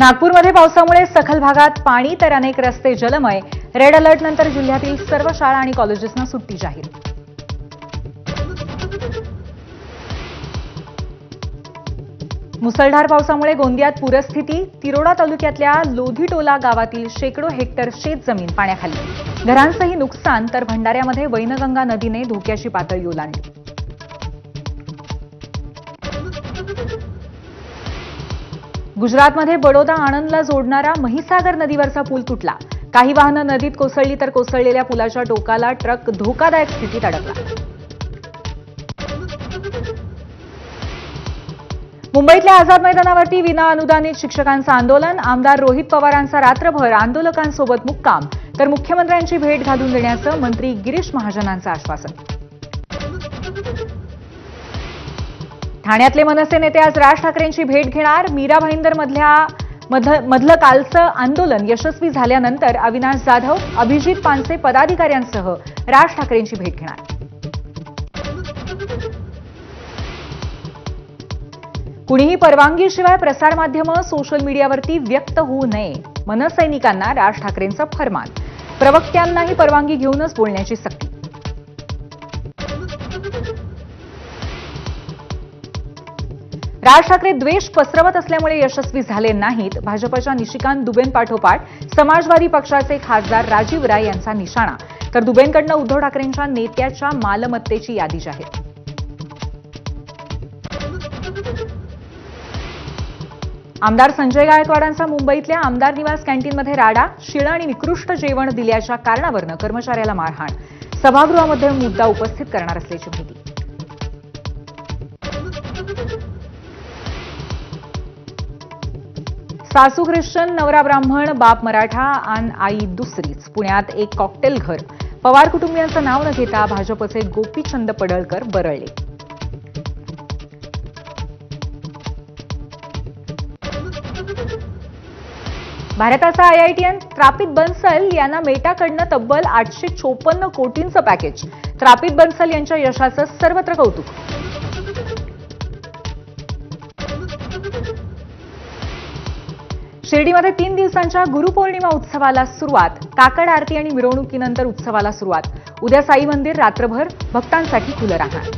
नागपूरमध्ये पावसामुळे सखल भागात पाणी तर अनेक रस्ते जलमय. रेड अलर्टनंतर जिल्ह्यातील सर्व शाळा आणि कॉलेजेसना सुट्टी जाहीर. मुसळधार पावसामुळे गोंदियात पूरस्थिती. तिरोडा तालुक्यातल्या लोधीटोला गावातील शेकडो हेक्टर शेत जमीन पाण्याखाली. घरांचंही नुकसान तर भंडाऱ्यामध्ये वैनगंगा नदीने धोक्याची पातळी ओलांडली. गुजरातमध्ये बडोदा आणंदला जोडणारा महिसागर नदीवरचा पूल तुटला. काही वाहनं नदीत कोसळली तर कोसळलेल्या पुलाच्या टोकाला ट्रक धोकादायक स्थितीत अडकला. मुंबईतल्या आझाद मैदानावरती विना अनुदानित शिक्षकांचं आंदोलन आमदार रोहित पवारांचा रात्रभर आंदोलकांसोबत मुक्काम तर मुख्यमंत्र्यांची भेट घालून देण्याचं मंत्री गिरीश महाजनांचं आश्वासन. ठाण्यातले मनसे नेते आज राज ठाकरेंची भेट घेणार. मीरा भाईंदरमधल्या मध- मधलं कालचं आंदोलन यशस्वी झाल्यानंतर अविनाश जाधव अभिजित पानसे पदाधिकाऱ्यांसह राज ठाकरेंची भेट घेणार. कुणीही परवानगीशिवाय प्रसारमाध्यमं सोशल मीडियावरती व्यक्त होऊ नये मनसैनिकांना राज ठाकरेंचं फरमान. प्रवक्त्यांनाही परवानगी घेऊनच बोलण्याची सक्ती. राज ठाकरे द्वेष पसरवत असल्यामुळे यशस्वी झाले नाहीत. भाजपच्या निशिकांत दुबेन-पाठोपाठ समाजवादी पक्षाचे खासदार राजीव राय यांचा निशाणा. तर दुबेनकडनं उद्धव ठाकरेंच्या नेत्याच्या मालमत्तेची यादी जाहीर. आमदार संजय गायकवाडांचा मुंबईतल्या आमदार निवास कॅन्टीनमध्ये राडा शिळं आणि निकृष्ट जेवण दिल्याच्या कारणावरनं कर्मचाऱ्याला मारहाण. सभागृहामध्ये मुद्दा उपस्थित करणार असल्याची माहिती. सासू ख्रिश्चन नवरा ब्राह्मण बाप मराठा आन आई दुसरीच. पुण्यात एक कॉकटेल घर. पवार कुटुंबियांचं नाव न घेता भाजपचे गोपीचंद पडळकर बरळले. भारताचा आयआयटीएन त्रापित बन्सल यांना मेटाकडनं तब्बल आठशे चोपन्न कोटींचं पॅकेज. त्रापित बन्सल यांच्या यशाचं सर्वत्र कौतुक. शिर्डीमध्ये तीन दिवसांच्या गुरुपौर्णिमा उत्सवाला सुरुवात. काकड आरती आणि मिरवणुकीनंतर उत्सवाला सुरुवात. उद्या साई मंदिर रात्रभर भक्तांसाठी खुलं राहणार.